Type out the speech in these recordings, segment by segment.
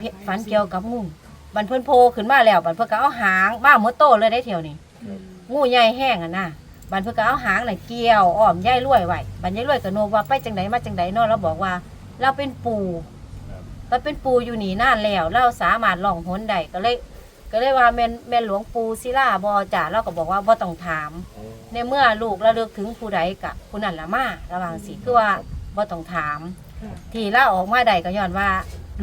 เฮ็ดฝันเกี่ยวกับงูบันเพิ่นโผล่ขึ้นมาแล้วบันเพิ่นก็เอาหางมาหมดโตเลยได้เที่ยวนี้งูใหญ่แห้งอะนะบันเพิ่นก็เอาหางน่ะเกี่ยวอ้อมยายรวยไว้บันยายรวยก็โนว่าไปจังไดมาจังไดเนาะเราบอกว่า เราเป็นปู่เราเป็นปู่อยู่นี่นานแล้วเราสามารถล่องหนได้ก็เลยก็เลยว่าแม่นแม่นหลวงปู่ศิลาบ่จ้าเราก็บอกว่าบ่ต้องถาม ในเมื่อลูกระลึกถึงผู้ใดกะผู้นั้นละมาระวังสิคือว่าบ่ต้องถาม ที่เราออกมาได้ก็ย้อนว่า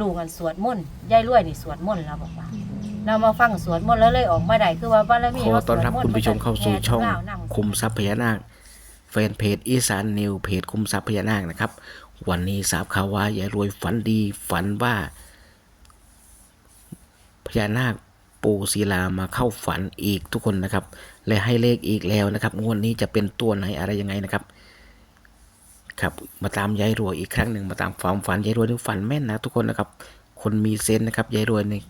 ลูกกันสวดมนต์ยายรวยนี่สวดมนต์แล้วบอกว่า เรามาฟังสวดมนต์แล้วเลยออกมาได้คือว่าบารมีขอต้อนรับเาสวดคุณผู้ชมเข้าสู่ช่องแผ่ถึลาวนำคุมทรัพย์พญานาคแฟนเพจอีสานนิวเพจคุมทรัพย์พญานาคนะครับ วันนี้ทราบข่าวว่ายายรวยฝันดีฝันว่าพญานาคปู่ศิลามาเข้าฝันอีกทุกคนนะครับ และให้เลขอีกแล้วนะครับงวดนี้จะเป็นตัวไหนอะไรยังไงนะครับ ครับมาตามยายรวยอีกครั้งหนึ่งมาตามความฝันยายรวยนี่ฝันแม่นนะทุกคนนะครับ คนมีเซนนะครับยายรวยนี่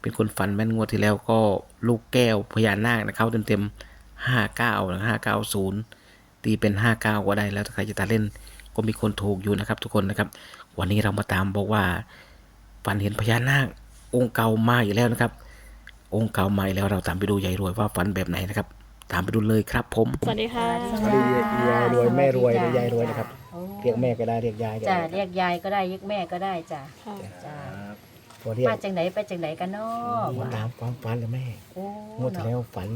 เป็นคนฝันแม่นงวดที่แล้วก็ลูกแก้วพญานาคนะเข้าเต็มๆห้าเก้าห้าเก้าศูนย์ตีเป็นห้าเก้าก็ได้แล้วถ้าใครจะตาเล่นก็มีคนถูกอยู่นะครับ ทุกคนนะครับ วันนี้เรามาตามบอกว่าฝันเห็นพญานาคองค์เก่ามาอีกแล้วนะครับ องค์เก่ามาอีกแล้วเราตามไปดูยายรวยว่าฝันแบบไหนนะครับ ตามไปดูเลยครับผม สวัสดีค่ะสสวัสดียายรวยแม่รวยหรือยายรวยนะครับ โอ้เรียกแม่ก็ได้เรียกยายก็จ้าได้เรียกยายก็ได้เรียกแม่ก็ได้จ้าค่ะ จ้าพอเรียกมาจังไหนไปจังไหนกันเนาะมาตามความฝันเลยแม่โอ้งวดที่แล้วฝัน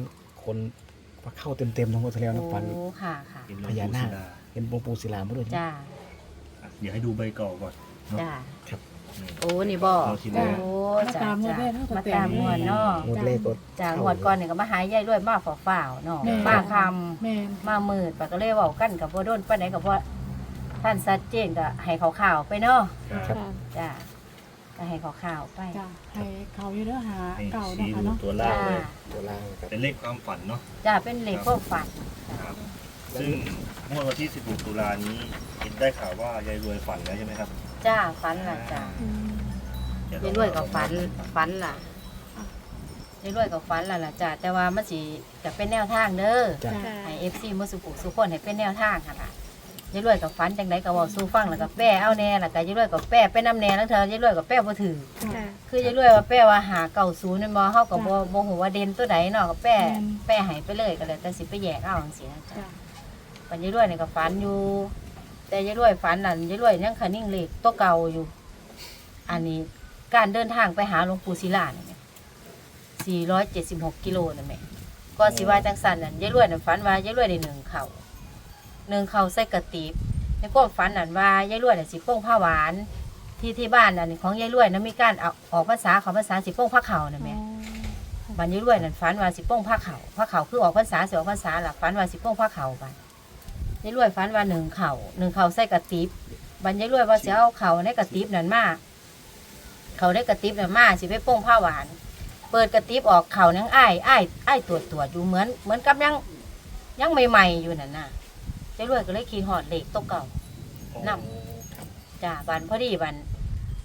คนว่าเข้าเต็มๆนะงวดที่แล้วนะฝัน โอ้ค่ะค่ะพญานาคเห็นองค์ปู่ศิลามาด้วยนะ จ้าเดี๋ยวให้ดูใบเก่าก่อนเนาะจ้าครับ โอ้นี่บ่เราทีแรกโอ้มาจ้าตามงวดจ้าแรกเท่ากับมาแปดตามงวดเนาะงวดเลขก็จากงวดก่อนเนี่ยก็มาหายายรวยมาฝ่าวๆเนาะแม่ มาคแม่นำมามืดปะก็เลยเว้ากันกับบ่โดนปานไหนกับว่าท่านชัดเจนก็ให้เขาข่าวๆไปเนาะครับ ค่ะจ้าก็ให้เขาข่าวๆไปจ้ะให้เขาอยู่เด้อหาให้เก่าชี้เนาะค่ะดูเนาะตัวล่างจ้าเลย ตัวล่างครับเป็นเลขความฝันเนาะจ้าเป็นเลขความฝันครับ ซึ่งเมื่อวันที่ 16 ตุลานี้เห็นได้ข่าวว่ายายรวยฝันแล้วใช่ไหมครับ จ้าฝันล่ะจ้าอืมเดี๋ยายรวยกับฝันฝันล่ะยายรวยกับฝันล่ะล่ะจ้าแต่ว่ามันสิจะเป็นแนวทางเด้อจ้ะ จ้ะให้ FC มื้อสุขุสุคนให้เป็นแนวทางค่ะล่ะยายรวยกับฝันจังไดก็เว้าสู่ฟังแล้วก็แป้เอาแน่แล้วก็ยายรวยกับแป้เป็นน้ำแน่แล้วเธอยายรวยกับแป้บ่ถือ จ้ะ คือยายรวยว่าแป้ว่าหาเก่าศูนย์นั่นบ่เฮาก็บ่บ่ฮู้ว่าเด่นตัวใดเนาะก็แป้อืมแป้ให้ไปเลยก็แล้วแต่สิไปแยกเอาจังซี่นะจ๊ะจ้ะ ปัญญายรวยนี่ก็ฝันอยู่ แต่ยายรวยฝันนั่นยายรวยยังคันนิ่งเลขตัวเก่าอยู่ อันนี้การเดินทางไปหาหลวงปู่ศิลานี่แหม่476กิโลนั่นแหม่ก็สิว่าจังซั่นนั่นยายรวยนั่นฝันว่ายายรวยได้หนึ่งเข่าหนึ่งเข่าใส่กระติบในความฝันนั่นว่ายายรวยน่ะสิโป้งผ้าหวาน ที่ที่บ้านอันนี้ของยายรวยนะมีการเอาออกภาษาของภาษาสิโป้งผ้าเข่านั่นแหม่บันยายรวยนั่นฝันว่าสิโป้งผ้าเขาวผ้าเขาวคือออกพรรษาสิออกพรรษาล่ะฝันว่าสิโป้งผ้าเขาวบัน ยายรวยฝันว่าหนึ่งเข่าหนึ่งเข่าใส่กระติบบันยายรวยว่าสิเอาเข่าในกระติบนั่นมาเขาในกระติบนั่นมาสิไปโป้งผ้าหวาน เปิดกระติบออกเข่านังอ้ายอ้ายอ้ายตรวจตรวจอยู่เหมือน เหมือนกับยังยังใหม่ๆอยู่นั่นน่ะยายรวยก็เลยขี่หอดเหล็กตกเก่านำจ้าบันพอดีบัน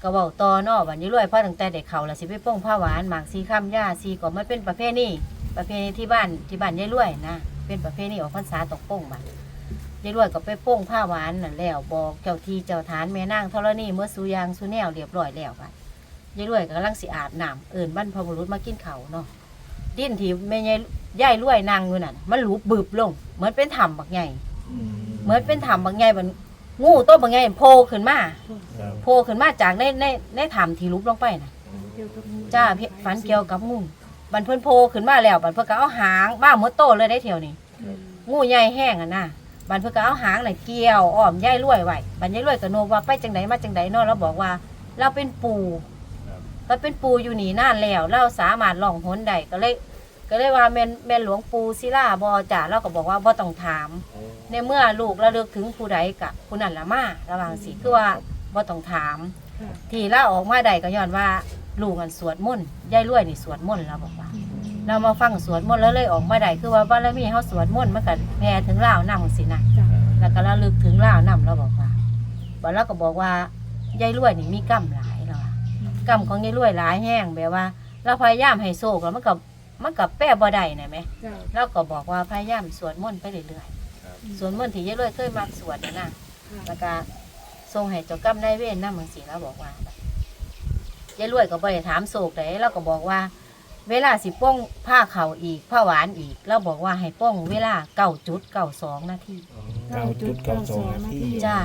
ก็เว้าต่อเนอบันนี้รวยพ่อตั้งแต่เด็กเขาละสิไปโป้งผ้าหวานหมากซีข้ามย่าซีก็มันเป็นประเภทนี้ประเพณีที่บ้านที่บ้านยายรวยนะเป็นประเพณีออกพรรษาตกโป้งบัน ยายรวยก็ไปโป้งผ้าหวานนั่นแล้วบอกเจ้าทีเจ้าฐานแม่นางธรณีเมื่อสูยางสูแนวเรียบร้อยแล้วบันยายรวยก็กำลังสิอาบน้ำเอิ่นบรรพบุรุษมากินเขาวเนาะดิ้นที่แม่ยายยายรวยนางอยู่นั่นมันหลุบบึบลง เหมือนเป็นถ้ำบักใหญ่เหมือนเป็นถ้ำบางใหญ่เหมือนงูตัวบางใหญ่โผล่ขึ้นมาครับโผล่ขึ้นมาจากในในในถ้ำที่ลุบลงไปนะเกี่ยวกับงูจ้าพี่ฝันเกี่ยวกับงูบันเพิ่นโผล่ขึ้นมาแล้วบันเพิ่นก็เอาหางมาหมดโตเลยได้เที่ยวนี้อืมงูใหญ่แห้งอะนะ บันเพิ่นก็เอาหางน่ะเกี่ยวอ้อมยายรวยไว้บันยายรวยก็โนว่าไปจังไดมาจังไดเนาะเราบอกว่า เราเป็นปู่เราเป็นปู่อยู่นี่นานแล้ว เราสามารถล่องหนได้ก็เลย ก็เลยว่าแม่นแม่นหลวงปู่ศิลาบ่จ้าเราก็บอกว่าบ่ต้องถาม ในเมื่อลูกระลึกถึงผู้ใดกะผู้นั้นละมาระวังสิคือว่าบ่ต้องถามค่ะที่เราออกมาได้ก็ย้อนว่า ลูกกันสวดมนต์ยายรวยนี่สวดมนต์เราบอกว่า เรามาฟังสวดมนต์แล้วเลยออกมาได้คือว่าบารมีเฮาสวดมนต์มันก็แผ่ถึงลาวนำสินะจ้ะแล้วก็ระลึกถึงลาวนำเราบอกว่าบัดเราก็บอกว่ายายรวยนี่มีกรรมหลายแล้วว่ากรรมของยายรวยหลายแห้งแบบว่า เราพยายามให้โชคแล้วมันก็มันก็แป้บ่ได้นะแหมจ้ะเราก็บอกว่าพยายามสวดมนต์ไปเรื่อยๆครับสวนมนต์ที่ยายรวยเคยมักสวดนะนะค่ะแล้วก็ทรงให้เจ้ากรรมนายเวรนำบางสีแล้วบอกว่า ยายรวยก็บ่ได้ถามโศกได้เราก็บอกว่า เวลาสิป้องผ้าเขาอีกผ้าหวานอีก เราบอกว่าให้ป้องเวลาเก้าจุดเก้าสองนาที เก้าจุดเก้าสองนาทีจ้า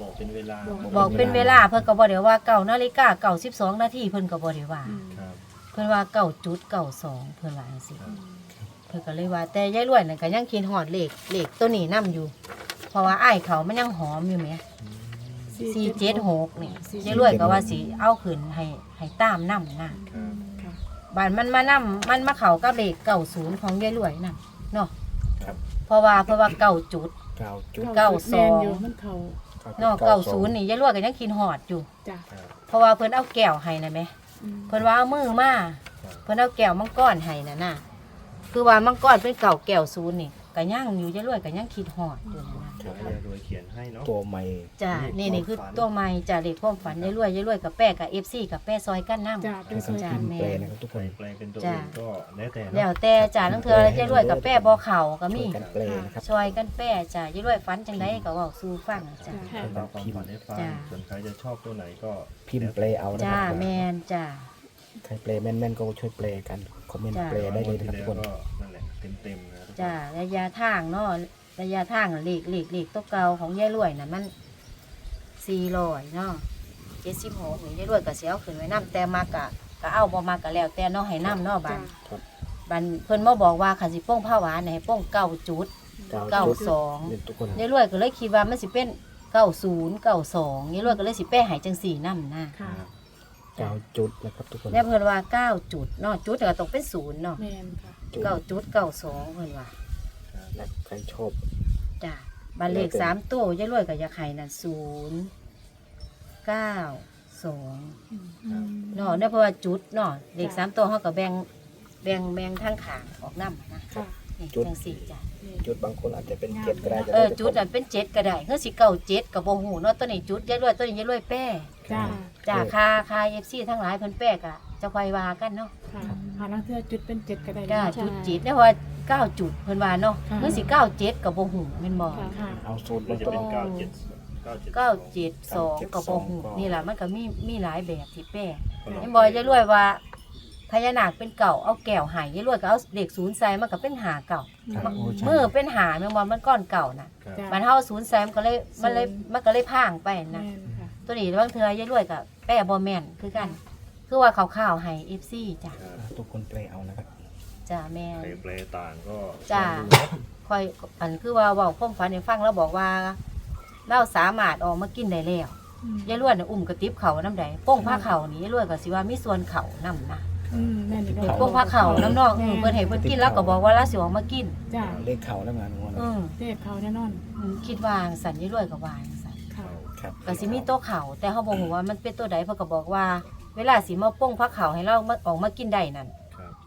บอกเป็นเวลาบอกเป็นเวลาเพิ่นก็บ่ได้ว่าเก้านาฬิกาเก้าสิบสองนาทีเพิ่นก็บ่ได้ว่าอืมครับเพิ่นว่าเก้าจุดเก้าสองเพิ่นว่าจังซี่เพิ่นก็เลยว่าแต่ยายรวยนั่นก็ยังคิดฮอดเลขเลขตัวนี้นํอยู่ เพราะว่าอ้ายเขามันยังหอมอยู่แหม สี่เจ็ดหกนี่ยายรวยก็ว่าสิเอาขึ้นให้ให้ตามนํนะครับค่ะบานมันมานํมันมาเข้ากับเลขเก้าศูนย์ของยายรวยนั่นเนาะครับเพราะว่าเพราะว่าเก้าจุดเก้าจุดเก้าสองแม่นอยู่มันเขาเนาะเก้าศูนย์นี่ยายรวยก็ยังคิดฮอดอยู่จ้ะครับเพราะว่าเพิ่นเอาแก้วให้นะแหมอืมเพิ่นว่าเอามือมาครับเพิ่นเอาแก้วมังกรให้น่ะน่ะคือว่ามังกรเป็นเก่าแก้วศูนย์นี่ก็ยังอยู่ยายรวยก็ยังคิดฮอดอยู่นั่นนะ เดี๋ยวให้ยายรวยเขียนให้เนาะ ตัวใหม่จ้าเลขนี่นี่คือความฝันตัวใหม่จ้าเลขความฝันยายรวยยายรวยกับแป้กับ FC กับแป้ซอยกันน้ำ จ้ะเป็นให้สกับวยพิมพ์แปลนะครับทุกคใครนแปลเป็นตัวจ้ะอื่นก็แล้วแต่แล้วเนาะแต่จ้าทั้งเธอยายรวยกับแป้บ่เข่าก็ช่มีวยกันแปลนะครับ ซอยกันแป้จ้ายายรวยฝันจังไดก็เว้าสู่ฟังจ้าค่ะเราความฝันให้ฟังจ้ะ ส่วนใครจะชอบตัวไหนก็พิมพ์แปลเอานะคจ้ารับแม่นจ้าใครแปลแม่นๆก็ช่วยแปลกันคอมเมนต์จ้ะ แปลได้เลยที่นะครับแล้ทุกคนวก็นั่นแหละเต็มๆนะทุกคน จ้าระยะทางเนาะ ระยะทางเลขเลขเลขตัวเก่าของยายรวยน่ะมัน400เนาะ76นี่ยายรวยก็สิเอาขึ้นไว้นํแต่มากะก็เอาบ่มากก็แล้วแต่เนาะให้นํเนาะบัดจ้ะบันเพิ่นมาบอกว่าขันสิโป้งผ้าหวานให้โป้งเก้าจุดเก้าจุดสองเนี่ยทุกคนยายรวยก็เลยคิดว่ามันสิเป็นเก้าศูนย์เก้าสองยายรวยก็เลยสิแป้ใหายจังสี่น้ำนะค่ะเก้าจุดนะครับทุกคนแล้วเพิ่นว่าเก้าจุดเนาะจุดก็ต้องเป็นศูนย์เนาะแม่นค่ะจุดเก้าจุดเก้าสองเพิ่นว่า นะใครชอบ จ้ะบันเลขสามตัวยายรวยก็อยากให้นั่นศูนย์เก้าสองอืมเนาะเนี่ยเพราะว่าจุดเนาะเลขสามตัวเขาก็แบ่งแบ่งแบ่งทางขางออกน้ำนะค่ะ นี่จังสี่จ้ะจุดบางคนอาจจะเป็นเจ็ดก็ได้เออจุดอะเป็นเจ็ดก็ได้เฮ้ยสิเก้าเจ็ดกับโบหูเนาะตัวนี้จุดยายรวยตัวนี้ยายรวยแป้จ้าจ้าคาคาเอฟซีทั้งหลายเพิ่นแป้กะจะคอยวากันเนาะค่ะหาลังเทือจุดเป็นเจ็ดก็ได้ก้าเนาะจุดจิตเนี่ยว่า เก้าจุดเพิ่นว่าเนาะค่ะเฮ้ยสิเก้าเจ็ดกับโบหูแม่นบ่ค่ะค่ะ เอาสูตรมัมานจะตัวเป็นเก้าเจ็ดเก้าเจ็ดเก้าเจ็ดสองกับโบหูก็นี่แหละมันก็มีมีหลายแบบที่แป้ก็ลงแม่นบ่ยายรวยว่าพญานาคเป็นเก่าเอาแก้วใหายยายรวยก็เอาเด็กศูนย์ใส่มันก็เป็นหาเก่าครับโอ้ใช่ มือเป็นหาแม่นบ่มันก้อนเก่าน่ะครับจ้ะมันเฮาศูนย์ใส่มันก็เลยมันเลยมันก็เลยพางไปนะ แม่นค่ะ ตัวนี้บางเทื่อยายรวยกับแป้บ่แม่นคือกัน คือว่าข่าวๆให้ FC จ้ะครับทุกคนแปลเอานะครับ จ้ะแม่ใครนแปลต่างก็จ้ะลองดูเนาะค่อยอันคือว่าเว้าความฝันให้ฟังแล้วบอกว่าเราสามารถออกมากินได้แล้วอืมยายรวยน่ะอุ้มกระติบเขาน้ำใดโป้งผ้าเขานี่ยายรวยก็สิว่ามีส่วนเขานํนะอืมแม่นอยู่เห็นเนาะโป้งผ้าเขาน้ำนอกเออเพิ่นให้เพิ่นกินแล้วก็บอกว่าเราสิออกมากินจ้าเลขเข่าแล้วงานงวดเออเทพเขาแน่นอนอืมคิดว่าสันยายรวยก็ว่าจังซั่นค่ะ ครับก็สิมีโต๊ะเขาแต่เขาบอกว่ามันเป็นตัวใดเพิ่นก็บอกว่า เวลาสิมาโป้งผ้าเขาให้เรามาออกมากินได้นั่นครับ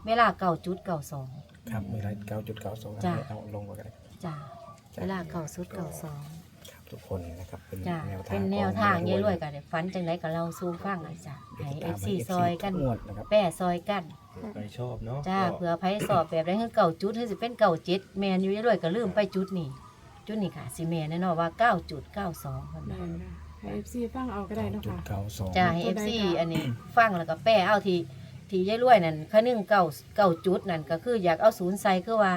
เวลาเก้าจุดเก้าสอง ครับมีอะไรเก้าจุดเก้าสองจ้ะ เอาลงไว้กันเลยจ้าเวลาเก้าสุดเก้าสองครับทุกคนนะครับเป็นจ้าแนวทางเป็นแนวทางเยอะรวยกันฝันจังไดก็เราสู้ฟังอะจ้ะเดี๋ยวให้ติดเอตามฟให้ซี FC ซอยกัน ทุงวดนะครับ แป้ซอยกันเผื่อใครชอบเนาะจ้าก็เผื่อไผสอบแบบใดคือเก่าจุดคือสิเป็นเก่าเจ็ดแมนอยู่เยอะรวยก็ลืมไปจุดนี่จุดนี่ค่ะสิแมนแน่นอนว่าเก้าจุดเก้าสองคนแม่นค่ะให้ FC ฟังเอาก็ได้เนาะจุดค่ะ เก้าสอง จ้าให้เอฟซีอันนี้ฟังแล้วก็แป้เอาที ทียายรวยนั่นคะนึงเก่าเก่าจุดนั่นก็คืออยากเอาศูนย์ใส่คือว่า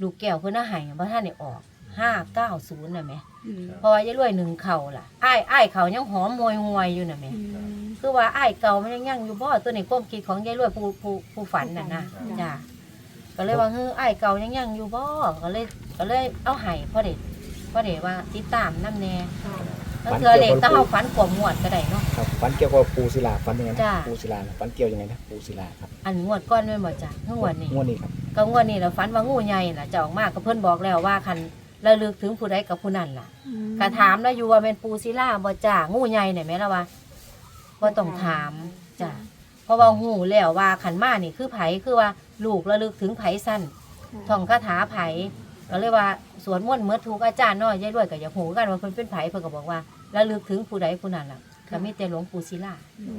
ลูกแก้วเพิ่นน่ะให้บ่ทันได้ออกห้าเก้าศูนย์น่ะแหมอืมเพราะว่ายายรวยหนึ่งเข่าล่ะอ้ายอ้ายเขายังหอมมวยหวยอยู่น่ะแหม่อืมคือว่าอ้ายเก่ามันยังยังอยู่บ่ตัวนี้ความคิดของยายรวยผู้ผู้ผู้ฝันน่ะนะจ้ะจ้าก็เลยว่าเฮ้ออ้ายเก่ายังยังอยู่บ่ก็เลยก็เลยเอาให้พ่อเด็ดพ่อเด็ดว่าติดตามน้ำแน่ ค่ะก็คือเลขต้องเอาฝันกวมงวดก็ได้เนาะ ครับฟันเกี่ยวกับปูศิลาฟันยังไงนะจ้ะ ปูศิลาน่ะฟันเกี่ยวยังไงนะปูศิลาครับอันงวดก้อนแม่นบ่จ้ะเพิ่งงวดนี้งวดนี้ครับก็งวดนี้เราฝันว่างูใหญ่น่ะจะออกมาก็เพิ่นบอกแล้วว่าคันระลึกถึงผู้ใดกับผู้นั้นล่ะอืมก็ถามแล้วอยู่ว่าเป็นปูศิลาบ่จ้างูใหญ่เนี่ยแม่ละว่าบ่ต้องถามจ้ะเพราะว่าหูแล้วว่าขันมานี่คือไผคือว่าลูกระลึกถึงไผสั้นท่องคาถาไผ ก็เลยว่าสวดมนต์เมื่อทุกอาจารย์เน้อยยายด้วยก็อย่าหูกันว่าเพิ่นเป็นไผเพิ่นก็บอกว่าระลึกถึงผู้ใดผู้นั้นล่ะก็มีแต่หลวงปู่ศิลาอื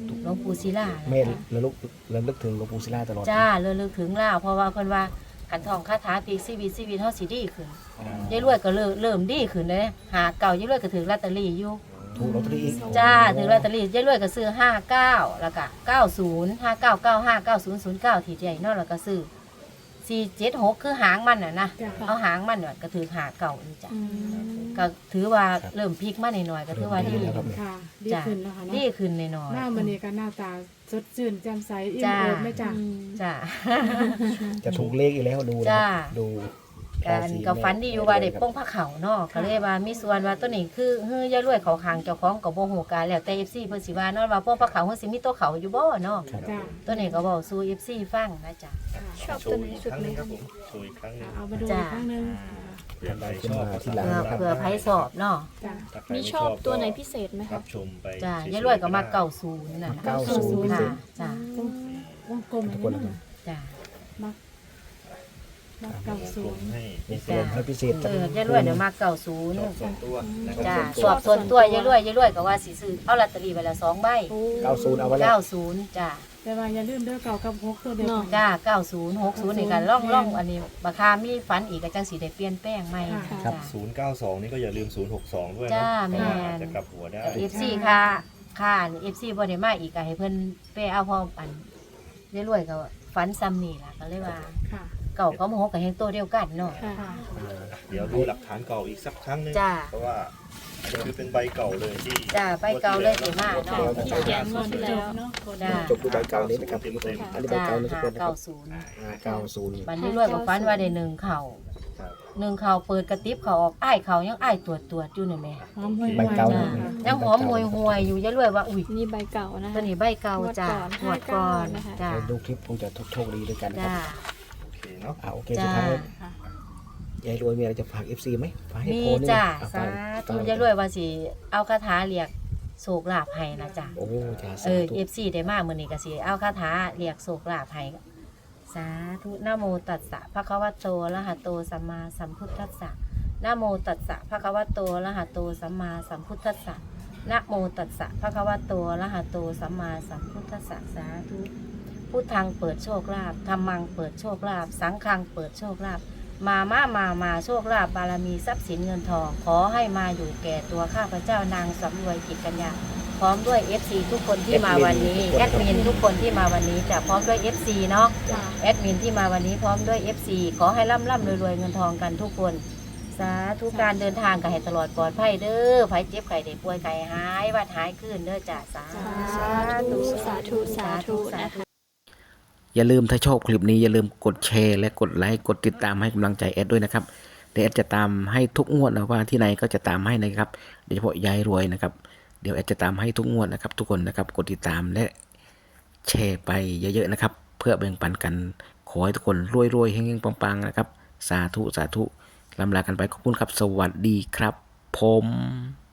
มหลวงปู่ศิลาเมนระลึกระลึกถึงหลวงปู่ศิลาตลอดจ้าระลึกถึงแล้วเพราะว่าเพิ่นว่าขันท่องคาถาปีชีวิตชีวิตเฮาสิดีขึ้นอ๋อยายรวยก็เริ่มเริ่มดีขึ้นเลยหาเก่ายายรวยก็ถือลอตเตอรี่อยู่อืมถูกลอตเตอรี่อีกจ้าถือลอตเตอรี่ยายรวยก็ซื้อห้าเก้าแล้วก็เก้าศูนย์ห้าเก้าเก้าห้าเก้าศูนย์ศูนย์เก้าทีใหญ่เนอกแล้วก็ซื้อ สี่เจ็ดหกคือหางมันน่ะนะจ้ะ เอาหางมันเนี่ยก็ถือหาเก่านี่จ้ะอืมก็ถือว่าเริ่มพลิกมาหน่อยๆก็ถือว่าดีแล้วครับ ค่ะ ดีจ้ะ ขึ้นแล้วค่ะเนาะดีขึ้นหน่อยหน้ามันนี่ก็หน้าตาสดชื่นแจ่มใสอิ่มจ้าเอิบไหม่จ้ะๆจ้าจะถูกเลขอีกแล้วดูนะจ้าดู การกับฟันดีอยู่ว่าได้ป้องผ้าเขาวเนาะก็เลยว่ามีส่วนว่าตัวนี้คือเฮ้ยยายรวยเขาคางเจ้าของก็บ่ฮู้การแล้วแต่ FC เพิ่นสิว่าเนาะว่าป้องผ้าเขาวเฮาสิมีตัวเขาอยู่บ่เนาะครับ จ้ะตัวนี้ก็เว้าสู่ FC ฟังนะจ๊ะค่ะชอบโชตัวว์ไหนอีกสุดครั้งหไหมนึงคครัรับบผมโชว์อีกครั้งหนึงเอามาดูจ้ะอีกครั้งหนึงเผื่อใครชอบที่เพื่อหลังเพื่อไผสอบเนาะจ้ะถ้าใครมีไชอบตัวไหนพิเศษไหมครัรับบชมไปจ้ะฉๆยายรวยก็มาได้เก่าศูนย์น่ะเก้าศูนย์ ค่ะจ้ะวงกลมทุอักนคนนี้นะนะจ้ะมักมัก เก้าศูกลนมย์ให้มีพิเศกลษมให้พิเศษเออยายรวยเดี๋ยวมาเก่าศูนย์ชอบสองตัวนะครับจ้ะส่วนสตัวอบส่วนตัวยายรวยยายรวยก็ว่าสิซื้อเอาลอตเตอรี่ไปละสองใบโอ้เก้าศูนย์เอาไว้แล้วเก้าศูนย์จ้ะแต่ว่าอย่าลืมเด้อเก่ากับหกตัวเดียวกันจ้าเก้าศูนย์หกศูนย์นี่กันล่องล่องอันนี้บัคามีฝันอีกก็จังสีได้เปลี่ยนแป้งใหม่ค่ะจ้ะศูนย์เก้าสองนี่ก็อย่าลืมศูนย์หกสองด้วยจ้าเนาะแม่นจะกลับหัวได้ เอฟซีค่ะค่ะเอฟซีบ่ได้มาอีกก็ให้เพิ่นไปเอาพออันยายรวยก็ฝันซ้ำนี่ล่ะก็เลยว่า ค่ะ เก่าก็โมโหกับเฮงโตเดียวกันเนาะค่ะค่ะ เดี๋ยวดูหลักฐานเก่าอีกสักครั้งหนึงจ้า เพราะว่าอันนี้คือเป็นใบเก่าเลยที่จ้าใบเก่าเลยสิมาเนาะ ที่เขียนก่อนที่จแล้วบเนาะจ้าจบดูใบเก่านี้นะครับ เต็มเต็มอันนี้ใบจ้าเก่านะทุกหาคนนะคเก้ารับศูนย์ห้าเก้าศูนย์บันนี้รวยก็ฝันว่าได้หนึ่งเข่าครับหนึ่งเข่าเปิดกระติบเขาออกอ้ายเขายังอ้ายตรวจตรวจอยู่นี่แม่หอมห่วยใบเก่าจ้านะยังหอมหวยหวยๆอยู่ยายรวยว่า อุ้ยนี่ใบเก่านะตัวคะนี้ใบเก่าจ้าหงววดดก่ก่ออนนนะคะจ้าใครดูคลิปคงจะโชคดีด้วยกันนะคจ้ารับโอ เคเนาะอ่าโอเคจ้าสุดท้ายยายรวยมีอะไรจะฝาก FC ไหมฝากให้มีโพสต์นี่จ้าอะสาฝากธุยายรวยว่าสิเอาคาถาเรียกโศกลาภให้นะจ้าโอ้จ้าเอสาอธุ FC ได้มามื้อนี้ก็สิเอาคาถาเรียกโศกลาภให้สาธุนะโมตัสสะภะคะวะโตอะระหะโตสัมมาสัมพุทธัสสะนะโมตัสสะภะคะวะโตอะระหะโตสัมมาสัมพุทธัสสะนะโมตัสสะภะคะวะโตอะระหะโตสัมมาสัมพุทธัสสะสาธุ พุทธังเปิดโชคลาภธรรมังเปิดโชคลาภสังฆังเปิดโชคลาภมามามามาโชคลาภบารมีทรัพย์สินเงินทอง ขอให้มาอยู่แก่ตัวข้าพเจ้านางสำรวยกิจกัญญาพร้อมด้วย FC ทุกคนที่มาวันนี้แอดมินทุกคนที่มาวันนี้จะพร้อมด้วย FC เนาะจ้ะแอดมินที่มาวันนี้พร้อมด้วย FC ขอให้ร่ำร่ำรวยรวยเงินทองกันทุกคนสาธุการเดินทางก็ให้ตลอดปลอดภัยเด้อไผเจ็บไข้ได้ป่วยไข้หายวัดหายขึ้นเด้อจ้าสาสาธุสาธุสาธุนะคะ อย่าลืมถ้าชอบคลิปนี้อย่าลืมกดแชร์และกดไลค์กดติดตามให้กำลังใจแอดด้วยนะครับเดี๋ยวแอดจะตามให้ทุกงวดนะว่าที่ไหนก็จะตามให้นะครับโดยเฉพาะยายรวยนะครับ เดี๋ยวแอดจะตามให้ทุกงวดนะครับ ทุกคนนะครับกดติดตามและแชร์ไปเยอะๆนะครับ เพื่อแบ่งปันกันขอให้ทุกคนรวยๆเฮงๆปังๆนะครับ สาธุสาธุลำลากันไปขอบคุณครับสวัสดีครับผม